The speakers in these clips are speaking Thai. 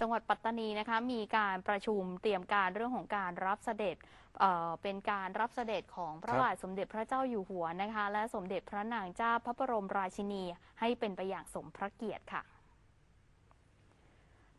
จังหวัดปัตตานีนะคะมีการประชุมเตรียมการเรื่องของการรับเสด็จเเป็นการรับเสด็จของพระบาทสมเด็จพระเจ้าอยู่หัวนะคะ และสมเด็จพระนางเจ้าพระบรมราชินีให้เป็นไปอย่างสมพระเกียรติค่ะ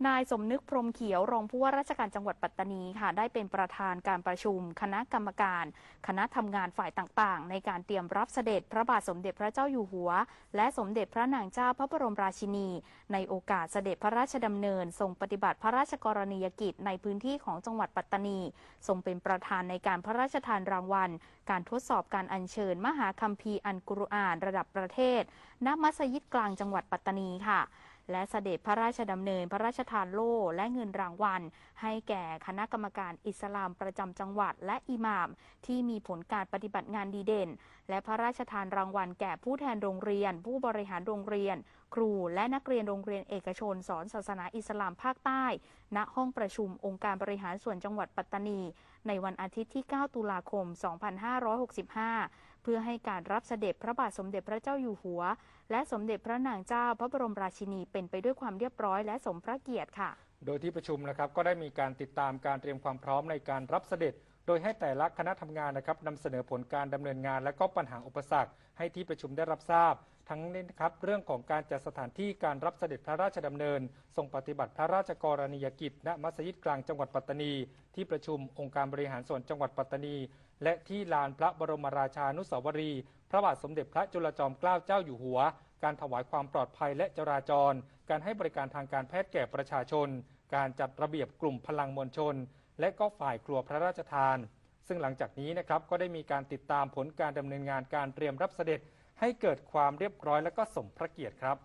นายสมนึกพรมเขียวรองผู้ว่าราชการจังหวัดปัตตานีค่ะ ได้เป็นประธานการประชุม คณะกรรมการ คณะทำงานฝ่ายต่างๆ ในการเตรียมรับเสด็จพระบาทสมเด็จพระเจ้าอยู่หัว และสมเด็จพระนางเจ้าพระบรมราชินี ในโอกาสเสด็จพระราชดำเนิน ทรงปฏิบัติพระราชกรณียกิจในพื้นที่ของจังหวัดปัตตานี ทรงเป็นประธานในการพระราชทานรางวัล การทดสอบการอัญเชิญ มหาคัมภีร์อันกุรอานระดับประเทศ ณมัสยิดกลางจังหวัดปัตตานีค่ะ และเสด็จพระราชดำเนินพระราชทานโล่และเงินรางวัล ให้แก่คณะกรรมการอิสลามประจำจังหวัดและอิหม่าม ที่มีผลการปฏิบัติงานดีเด่น และพระราชทานรางวัลแก่ผู้แทนโรงเรียน ผู้บริหารโรงเรียน ครูและนักเรียนโรงเรียนเอกชน สอนศาสนาอิสลามภาคใต้ ณห้องประชุมองค์การบริหารส่วนจังหวัดปัตตานี ในวันอาทิตย์ที่ 9 ตุลาคม 2565 เพื่อให้การรับเสด็จพระบาทสมเด็จพระเจ้าอยู่หัว และสมเด็จพระนางเจ้าพระบรมราชินีเป็นไปด้วยความเรียบร้อยและสมพระเกียรติค่ะ โดยที่ประชุมนะครับก็ได้มีการติดตามการเตรียมความพร้อมในการรับเสด็จ โดยให้แต่ละคณะทำงานนะครับนำเสนอผลการดำเนินงาน และก็ปัญหาอุปสรรค ให้ที่ประชุมได้รับทราบ ทั้งนี้นะครับเรื่องของการจัดสถานที่การรับเสด็จพระราชดำเนินทรงปฏิบัติพระราชกรณียกิจ ณมัสยิดกลางจังหวัดปัตตานี ที่ประชุมองค์การบริหารส่วนจังหวัดปัตตานี และที่ลานพระบรมราชานุสาวรีย์พระบาทสมเด็จพระจุลจอมเกล้าเจ้าอยู่หัว การถวายความปลอดภัยและจราจร การให้บริการทางการแพทย์แก่ประชาชน การจัดระเบียบกลุ่มพลังมวลชน และก็ฝ่ายครัวพระราชทาน ซึ่งหลังจากนี้นะครับก็ได้มีการติดตามผลการดำเนินงานการเตรียมรับเสด็จให้เกิดความเรียบร้อยและก็สมพระเกียรติครับ